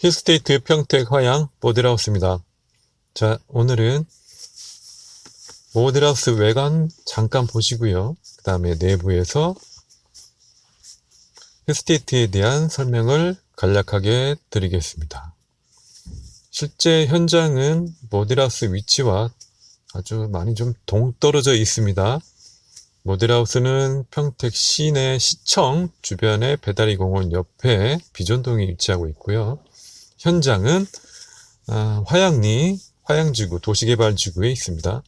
힐스테이트 평택 화양 모델하우스입니다. 자, 오늘은 모델하우스 외관 잠깐 보시고요. 그 다음에 내부에서 힐스테이트에 대한 설명을 간략하게 드리겠습니다. 실제 현장은 모델하우스 위치와 아주 많이 좀 동떨어져 있습니다. 모델하우스는 평택 시내 시청 주변의 배다리 공원 옆에 비전동에 위치하고 있고요. 현장은 아, 화양리 화양지구 도시개발지구에 있습니다.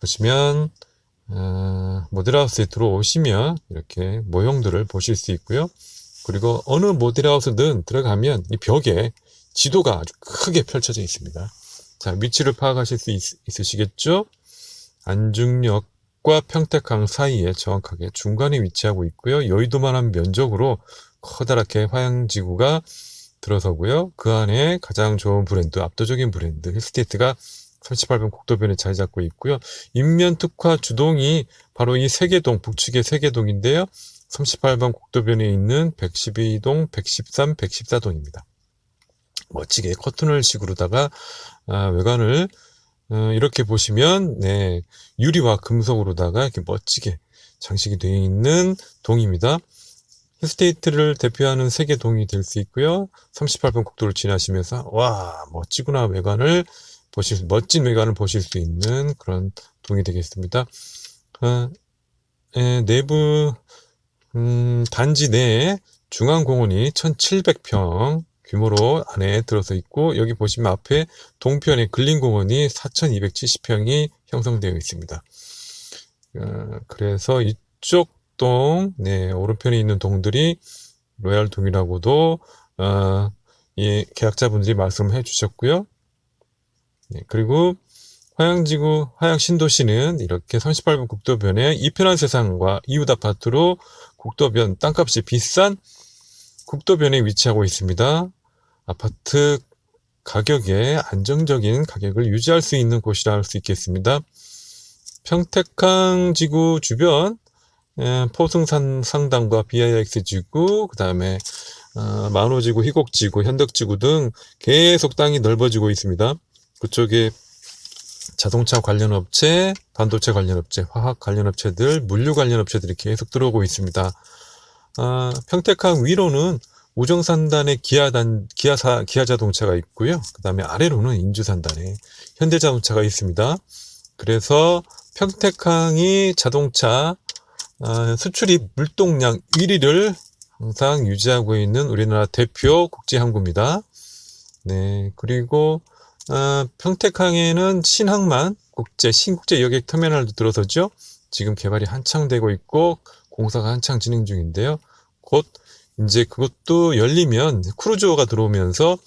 보시면 아, 모델하우스에 들어오시면 이렇게 모형들을 보실 수 있고요. 그리고 어느 모델하우스든 들어가면 이 벽에 지도가 아주 크게 펼쳐져 있습니다. 자, 위치를 파악하실 수 있, 있으시겠죠? 안중역과 평택항 사이에 정확하게 중간에 위치하고 있고요. 여의도만한 면적으로 커다랗게 화양지구가 들어서고요. 그 안에 가장 좋은 브랜드, 압도적인 브랜드 힐스테이트가 38번 국도변에 자리 잡고 있고요. 인면 특화 주동이 바로 이 세계동, 북측의 세계동인데요. 38번 국도변에 있는 112동, 113, 114동입니다. 멋지게 커튼을 식으로다가 아, 외관을 어, 이렇게 보시면 네, 유리와 금속으로다가 이렇게 멋지게 장식이 되어 있는 동입니다. 힐스테이트를 대표하는 세계 동이 될 수 있고요. 38번 국도를 지나시면서 와 멋지구나 외관을 보실 수, 멋진 외관을 보실 수 있는 그런 동이 되겠습니다. 어, 에, 내부 음, 단지 내에 중앙공원이 1700평 규모로 안에 들어서 있고 여기 보시면 앞에 동편에 근린공원이 4270평이 형성되어 있습니다. 어, 그래서 이쪽 동, 네, 오른편에 있는 동들이 로얄 동이라고도 어, 이 계약자분들이 말씀해 주셨고요. 네, 그리고 화양지구 화양신도시는 이렇게 38번 국도변에 이 편한 세상과 이웃 아파트로 국도변 땅값이 비싼 국도변에 위치하고 있습니다. 아파트 가격에 안정적인 가격을 유지할 수 있는 곳이라 할 수 있겠습니다. 평택항 지구 주변 예, 포승산 상당과 BIX 지구, 그 다음에 어, 만호지구, 희곡지구, 현덕지구 등 계속 땅이 넓어지고 있습니다. 그쪽에 자동차 관련 업체, 반도체 관련 업체, 화학 관련 업체들, 물류 관련 업체들이 계속 들어오고 있습니다. 아, 평택항 위로는 우정산단의 기아단, 기아사, 기아자동차가 있고요. 그 다음에 아래로는 인주산단에 현대자동차가 있습니다. 그래서 평택항이 자동차 아, 수출입 물동량 1위를 항상 유지하고 있는 우리나라 대표 국제항구입니다. 네, 그리고 아, 평택항에는 신항만 국제 신국제 여객 터미널도 들어서죠. 지금 개발이 한창 되고 있고 공사가 한창 진행 중인데요. 곧 이제 그것도 열리면 크루즈가 들어오면서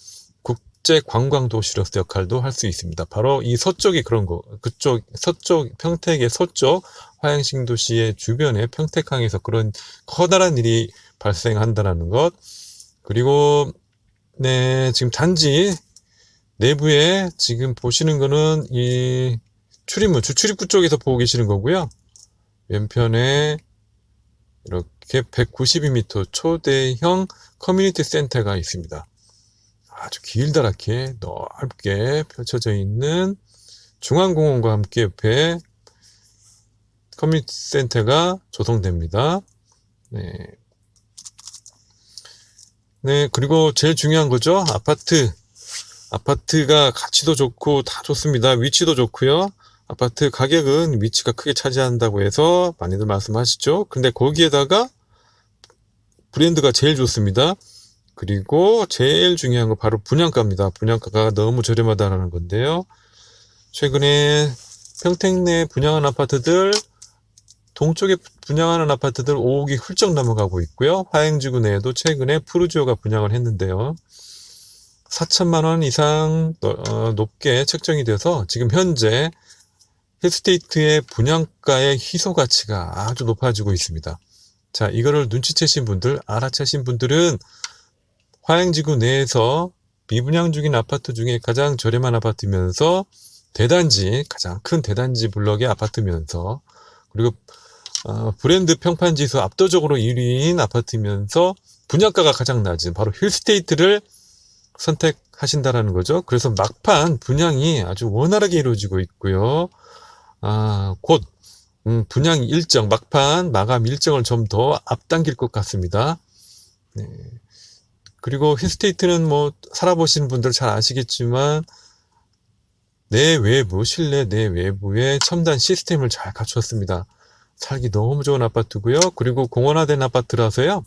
국제 관광 도시로서 역할도 할 수 있습니다. 바로 이 서쪽이 그런 거, 그쪽 서쪽 평택의 서쪽 화양신 도시의 주변에 평택항에서 그런 커다란 일이 발생한다는 것. 그리고 네 지금 단지 내부에 지금 보시는 거는 이 출입문 주출입구 쪽에서 보고 계시는 거고요. 왼편에 이렇게 192m 초대형 커뮤니티 센터가 있습니다. 아주 길다랗게 넓게 펼쳐져 있는 중앙공원과 함께 옆에 커뮤니티 센터가 조성됩니다. 네. 네, 그리고 제일 중요한 거죠. 아파트. 아파트가 가치도 좋고 다 좋습니다. 위치도 좋고요. 아파트 가격은 위치가 크게 차지한다고 해서 많이들 말씀하시죠. 근데 거기에다가 브랜드가 제일 좋습니다. 그리고 제일 중요한 거 바로 분양가입니다. 분양가가 너무 저렴하다는 건데요. 최근에 평택 내 분양한 아파트들 동쪽에 분양하는 아파트들 5억이 훌쩍 넘어가고 있고요. 화행지구 내에도 최근에 푸르지오가 분양을 했는데요. 4천만 원 이상 어, 높게 책정이 돼서 지금 현재 힐스테이트의 분양가의 희소 가치가 아주 높아지고 있습니다. 자, 이거를 눈치채신 분들, 알아채신 분들은 화양지구 내에서 미분양 중인 아파트 중에 가장 저렴한 아파트면서 대단지, 가장 큰 대단지 블럭의 아파트면서 그리고 어, 브랜드 평판 지수 압도적으로 1위인 아파트면서 분양가가 가장 낮은 바로 힐스테이트를 선택하신다라는 거죠. 그래서 막판 분양이 아주 원활하게 이루어지고 있고요. 아, 곧 음, 분양 일정, 막판 마감 일정을 좀 더 앞당길 것 같습니다. 네. 그리고 힐스테이트는 뭐 살아보시는 분들 잘 아시겠지만 내 외부, 실내 내 외부에 첨단 시스템을 잘 갖추었습니다. 살기 너무 좋은 아파트고요. 그리고 공원화된 아파트라서요.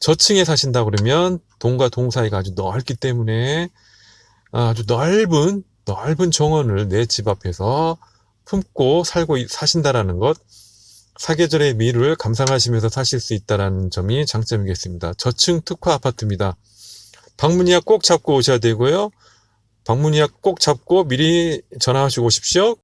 저층에 사신다 그러면 동과 동 사이가 아주 넓기 때문에 아주 넓은 넓은 정원을 내 집 앞에서 품고 살고 있- 사신다라는 것 사계절의 미를 감상하시면서 사실 수 있다라는 점이 장점이겠습니다. 저층 특화 아파트입니다. 방문 예약 꼭 잡고 오셔야 되고요. 방문 예약 꼭 잡고 미리 전화하시고 오십시오.